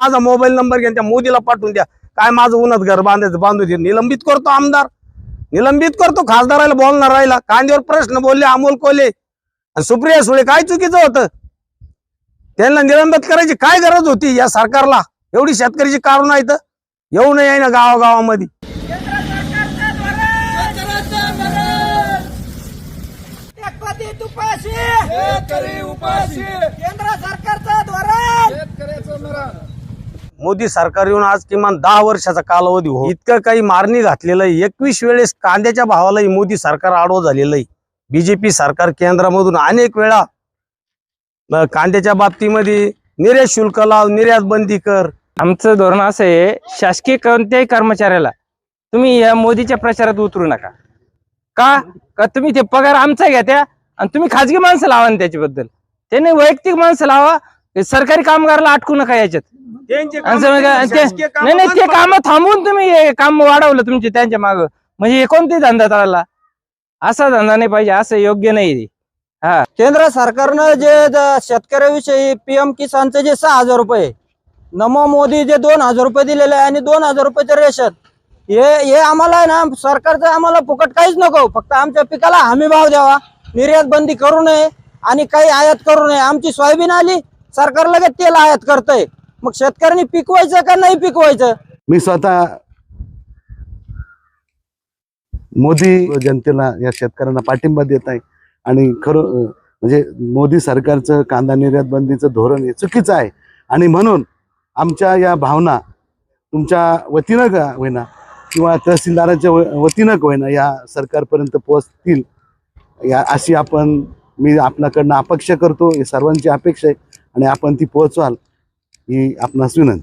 माझा mobile number घ्या त्या मोदीला पाठवून द्या. काय माझं उन्हात घर बांधायचं बांधू दे. निलंबित करतो आमदार. निलंबित करतो खासदाराला बोलणार राहिला. कांद्यावर प्रश्न बोलले अमोल कोले आणि सुप्रिया सुळे काय चुकीचं होतं? त्यांना निलंबित करायची काय गरज होती या सरकारला? एवढी शेतकऱ्याची कारण आहेत येऊ नये ना गावागावामध्ये. केंद्र सरकारचा धोरण. मोदी सरकार येऊन आज किमान दहा वर्षाचा कालावधी हो इतकं काही मारणी घातलेलं आहे. एकवीस वेळेस कांद्याच्या भावालाही मोदी सरकार आडवं झालेलं आहे. बीजेपी सरकार केंद्रामधून अनेक वेळा कांद्याच्या बाबतीमध्ये निर्यात शुल्क लाव निर्यात बंदी कर. आमचं धोरण असं आहे शासकीय कोणत्याही कर्मचाऱ्याला तुम्ही या मोदीच्या प्रचारात उतरू नका. का? का तुम्ही ते पगार आमचा घ्या त्या आणि तुम्ही खाजगी माणसं लावा त्याच्याबद्दल. त्याने वैयक्तिक माणसं लावा सरकारी कामगाराला अटकू नका याच्यात. नाही नाही ते काम थांबवून तुम्ही हे काम वाढवलं तुमचे त्यांच्या माग. म्हणजे हे कोणते धंदा चालला? असा धंदा नाही पाहिजे असं योग्य नाही. हा. केंद्र सरकारनं जे ज- शेतकऱ्याविषयी पीएम किसानचे जे सहा हजार रुपये नमो मोदी जे दोन हजार रुपये दिलेले आहे आणि दोन हजार रुपयाचे रेशन हे हे आम्हाला आहे ना सरकारचं आम्हाला फुकट काहीच नको. फक्त आमच्या पिकाला हमी भाव द्यावा निर्यात बंदी करू नये आणि काही आयात करू नये. आमची सोयाबीन आली सरकार लगेच तेल आयात करतंय. मग शेतकऱ्यांनी पिकवायचं का नाही पिकवायचं? मी स्वतः मोदी जनतेला या शेतकऱ्यांना पाठिंबा देत आहे आणि खरं म्हणजे मोदी सरकारचं कांदा निर्यात बंदीचं धोरण हे चुकीचं आहे. आणि म्हणून आमच्या या भावना तुमच्या वतीनं का होईना किंवा तहसीलदाराच्या वतीनं का होईना या सरकारपर्यंत पोहोचतील? या अशी आपण मी आपल्याकडनं अपेक्षा करतो ही सर्वांची अपेक्षा आहे आणि आपण ती पोहोचवाल. আপনার শুনেন।